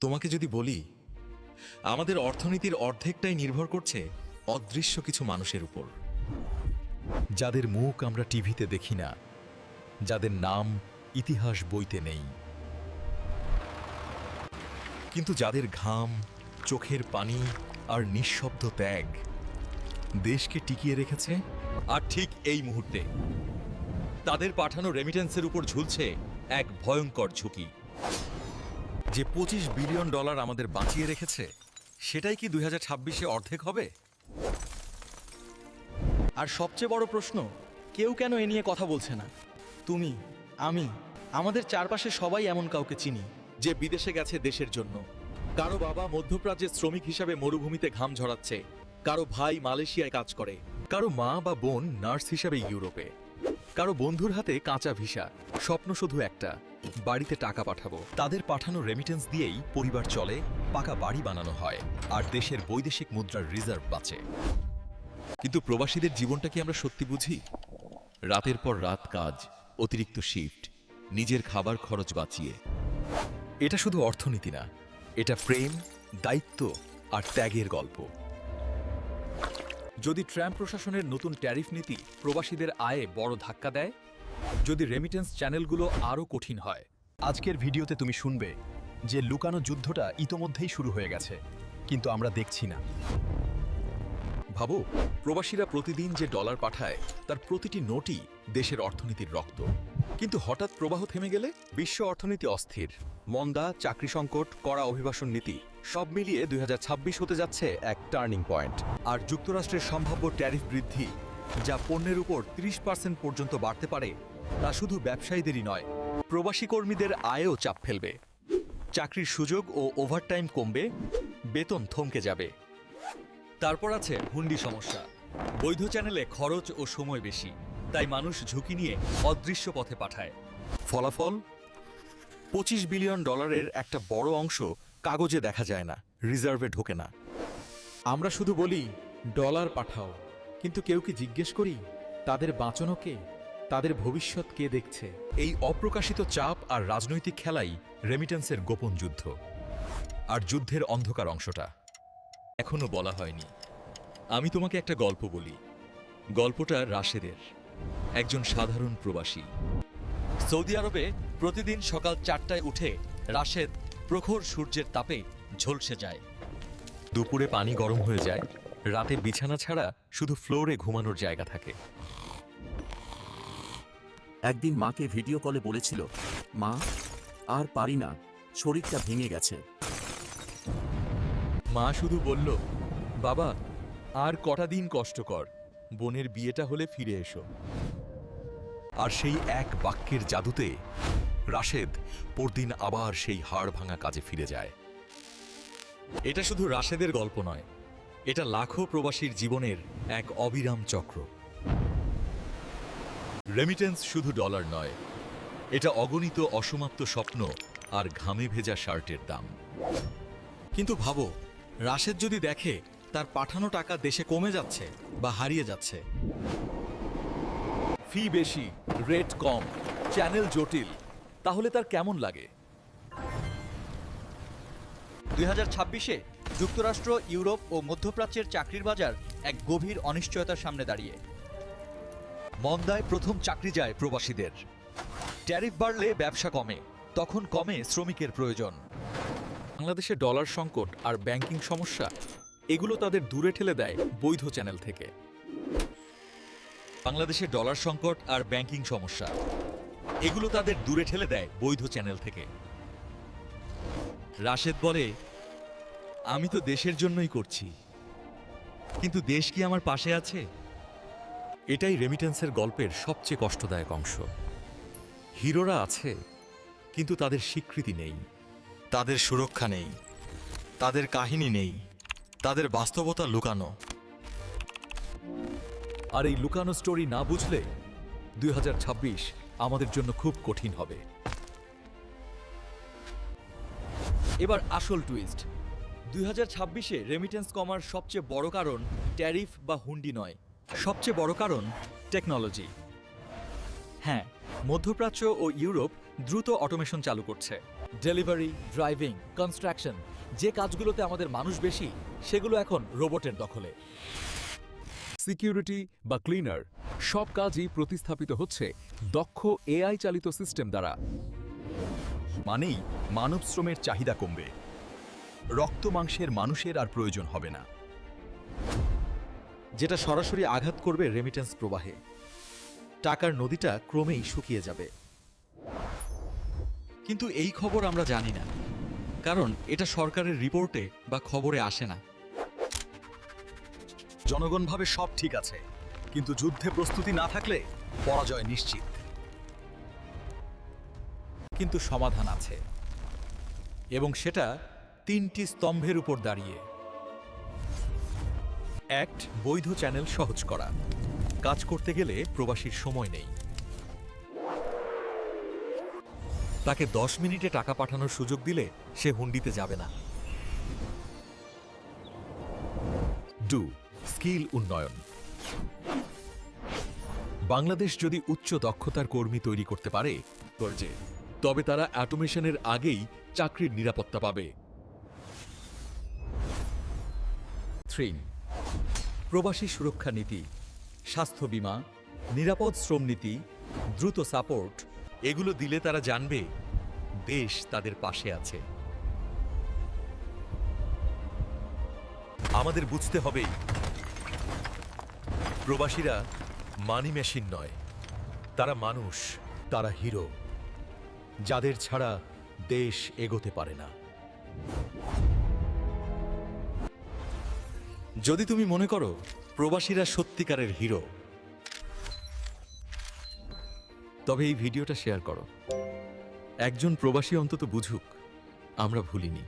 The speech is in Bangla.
তোমাকে যদি বলি, আমাদের অর্থনীতির অর্ধেকটাই নির্ভর করছে অদৃশ্য কিছু মানুষের উপর। যাদের মুখ আমরা টিভিতে দেখি না, যাদের নাম ইতিহাস বইতে নেই। কিন্তু যাদের ঘাম, চোখের পানি আর নিঃশব্দ ত্যাগ দেশকে টিকিয়ে রেখেছে, আর ঠিক এই মুহূর্তে তাদের পাঠানো রেমিটেন্সের উপর ঝুলছে এক ভয়ঙ্কর ঝুঁকি। যে পঁচিশ বিলিয়ন ডলার আমাদের বাঁচিয়ে রেখেছে, সেটাই কি দুই হাজার ছাব্বিশে অর্ধেক হবে? আর সবচেয়ে বড় প্রশ্ন, কেউ কেন এ নিয়ে কথা বলছে না? তুমি, আমি, আমাদের চারপাশে সবাই এমন কাউকে চিনি, যে বিদেশে গেছে দেশের জন্য। কারও বাবা মধ্যপ্রাচ্যের শ্রমিক হিসাবে মরুভূমিতে ঘাম ঝরাচ্ছে, কারও ভাই মালয়েশিয়ায় কাজ করে, কারও মা বা বোন নার্স হিসাবে ইউরোপে। কারও বন্ধুর হাতে কাঁচা ভিসা, স্বপ্ন শুধু একটা, বাড়িতে টাকা পাঠাবো। তাদের পাঠানো রেমিটেন্স দিয়েই পরিবার চলে, পাকা বাড়ি বানানো হয়, আর দেশের বৈদেশিক মুদ্রার রিজার্ভ বাঁচে। কিন্তু প্রবাসীদের জীবনটা কি আমরা সত্যি বুঝি? রাতের পর রাত কাজ, অতিরিক্ত শিফট নিজের খাবার খরচ বাঁচিয়ে। এটা শুধু অর্থনীতি না, এটা প্রেম, দায়িত্ব আর ত্যাগের গল্প। যদি ট্রাম্প প্রশাসনের নতুন ট্যারিফ নীতি প্রবাসীদের আয়ে বড় ধাক্কা দেয়? যদি রেমিটেন্স চ্যানেলগুলো আরও কঠিন হয়? আজকের ভিডিওতে তুমি শুনবে যে লুকানো যুদ্ধটা ইতোমধ্যেই শুরু হয়ে গেছে কিন্তু আমরা দেখছি না। ভাবো প্রবাসীরা প্রতিদিন যে ডলার পাঠায় তার প্রতিটি নোটই দেশের অর্থনীতির রক্ত। কিন্তু হঠাৎ প্রবাহ থেমে গেলে বিশ্ব অর্থনীতি অস্থির। মন্দা, চাকরি সংকট, কড়া অভিবাসন নীতি, সব মিলিয়ে দুই হাজার ছাব্বিশ হতে যাচ্ছে এক টার্নিং পয়েন্ট। আর যুক্তরাষ্ট্রের সম্ভাব্য ট্যারিফ বৃদ্ধি, যা পণ্যের উপর ৩০ পার্সেন্ট পর্যন্ত বাড়তে পারে, তা শুধু ব্যবসায়ীদেরই নয়, প্রবাসী কর্মীদের আয়েও চাপ ফেলবে। চাকরির সুযোগ ও ওভারটাইম কমবে, বেতন থমকে যাবে। তারপর আছে হুন্ডি সমস্যা। বৈধ চ্যানেলে খরচ ও সময় বেশি। তাই মানুষ ঝুঁকি নিয়ে অদৃশ্য পথে পাঠায়। ফলাফল? পঁচিশ বিলিয়ন ডলারের একটা বড় অংশ কাগজে দেখা যায় না রিজার্ভে ঢোকে না। আমরা শুধু বলি ডলার পাঠাও। কিন্তু কেউ কি জিজ্ঞেস করি তাদের বাঁচানো কে? তাদের ভবিষ্যৎ কে দেখছে? এই অপ্রকাশিত চাপ আর রাজনৈতিক খেলাই রেমিটেন্সের গোপন যুদ্ধ। আর যুদ্ধের অন্ধকার অংশটা। এখনও বলা হয়নি। আমি তোমাকে একটা গল্প বলি। গল্পটা রাশেদের। একজন সাধারণ প্রবাসী। সৌদি আরবে প্রতিদিন সকাল চারটায় উঠে রাশেদ প্রখর সূর্যের তাপে ঝলসে যায়। দুপুরে পানি গরম হয়ে যায় রাতে বিছানা ছাড়া শুধু ফ্লোরে ঘুমানোর জায়গা থাকে। একদিন মাকে ভিডিও কলে বলেছিল মা আর পারি না শরীরটা ভেঙে গেছে। মা শুধু বলল বাবা আর কটা দিন কষ্ট কর। বোনের বিয়েটা হলে ফিরে এসো। আর সেই এক বাক্যের জাদুতে রাশেদ পরদিন আবার সেই হাড় ভাঙা কাজে ফিরে যায়। এটা শুধু রাশেদের গল্প নয়, এটা লাখো প্রবাসীর জীবনের এক অবিরাম চক্র। রেমিটেন্স শুধু ডলার নয়, এটা অগণিত অসমাপ্ত স্বপ্ন আর ঘামে ভেজা শার্টের দাম। কিন্তু ভাবো, রাশেদ যদি দেখে তার পাঠানো টাকা দেশে কমে যাচ্ছে বা হারিয়ে যাচ্ছে। ফি বেশি রেট কম চ্যানেল জটিল তাহলে তার কেমন লাগে? দুই হাজার ছাব্বিশে যুক্তরাষ্ট্র ইউরোপ ও মধ্যপ্রাচ্যের চাকরির বাজার এক গভীর অনিশ্চয়তার সামনে দাঁড়িয়ে। মন্দায় প্রথম চাকরি যায় প্রবাসীদের। ট্যারিফ বাড়লে ব্যবসা কমে তখন কমে শ্রমিকের প্রয়োজন। বাংলাদেশে ডলার সংকট আর ব্যাংকিং সমস্যা এগুলো তাদের দূরে ঠেলে দেয় বৈধ চ্যানেল থেকে। বাংলাদেশে ডলার সংকট আর ব্যাংকিং সমস্যা। এগুলো তাদের দূরে ঠেলে দেয় বৈধ চ্যানেল থেকে। রাশেদ বলে, আমি তো দেশের জন্যই করছি। কিন্তু দেশ কি আমার পাশে আছে? এটাই রেমিটেন্সের গল্পের সবচেয়ে কষ্টদায়ক অংশ। হিরোরা আছে, কিন্তু তাদের স্বীকৃতি নেই। তাদের সুরক্ষা নেই। তাদের কাহিনী নেই। তাদের বাস্তবতা লুকানো। আর এই লুকানো স্টোরি না বুঝলে দুই হাজার ছাব্বিশ আমাদের জন্য খুব কঠিন হবে। এবার আসল টুইস্ট দুই হাজার ছাব্বিশে রেমিটেন্স কমার সবচেয়ে বড় কারণ ট্যারিফ বা হুন্ডি নয়। সবচেয়ে বড় কারণ টেকনোলজি হ্যাঁ মধ্যপ্রাচ্য ও ইউরোপ দ্রুত অটোমেশন চালু করছে। ডেলিভারি ড্রাইভিং কনস্ট্রাকশন যে কাজগুলোতে আমাদের মানুষ বেশি সেগুলো এখন রোবটের দখলে। সিকিউরিটি বা ক্লিনার সব কাজই প্রতিস্থাপিত হচ্ছে দক্ষ এআই চালিত সিস্টেম দ্বারা। মানেই মানব শ্রমের চাহিদা কমবে। রক্ত মাংসের মানুষের আর প্রয়োজন হবে না। যেটা সরাসরি আঘাত করবে রেমিটেন্স প্রবাহে। টাকার নদীটা ক্রমেই শুকিয়ে যাবে। কিন্তু এই খবর আমরা জানি না। কারণ এটা সরকারের রিপোর্টে বা খবরে আসে না। জনগণভাবে সব ঠিক আছে, কিন্তু যুদ্ধে প্রস্তুতি না থাকলে পরাজয় নিশ্চিত। কিন্তু সমাধান আছে, এবং সেটা তিনটি স্তম্ভের উপর দাঁড়িয়ে। এক বৈধ চ্যানেল সহজ করা, কাজ করতে গেলে প্রবাসীর সময় নেই। তাকে দশ মিনিটে টাকা পাঠানোর সুযোগ দিলে সে হুন্ডিতে যাবে না। ডু স্কিল উন্নয়ন। বাংলাদেশ যদি উচ্চ দক্ষতার কর্মী তৈরি করতে পারে তবে তারা অ্যাটোমেশনের আগেই চাকরির নিরাপত্তা পাবে। থ্রি, প্রবাসী সুরক্ষা নীতি, স্বাস্থ্য বীমা, নিরাপদ শ্রম নীতি, দ্রুত সাপোর্ট এগুলো দিলে তারা জানবে দেশ তাদের পাশে আছে। আমাদের বুঝতে হবে প্রবাসীরা মানি মেশিন নয়, তারা মানুষ, তারা হিরো যাদের ছাড়া দেশ এগোতে পারে না। যদি তুমি মনে করো প্রবাসীরা সত্যিকারের হিরো তবে এই ভিডিওটা শেয়ার করো। একজন প্রবাসী অন্তত বুঝুক আমরা ভুলিনি।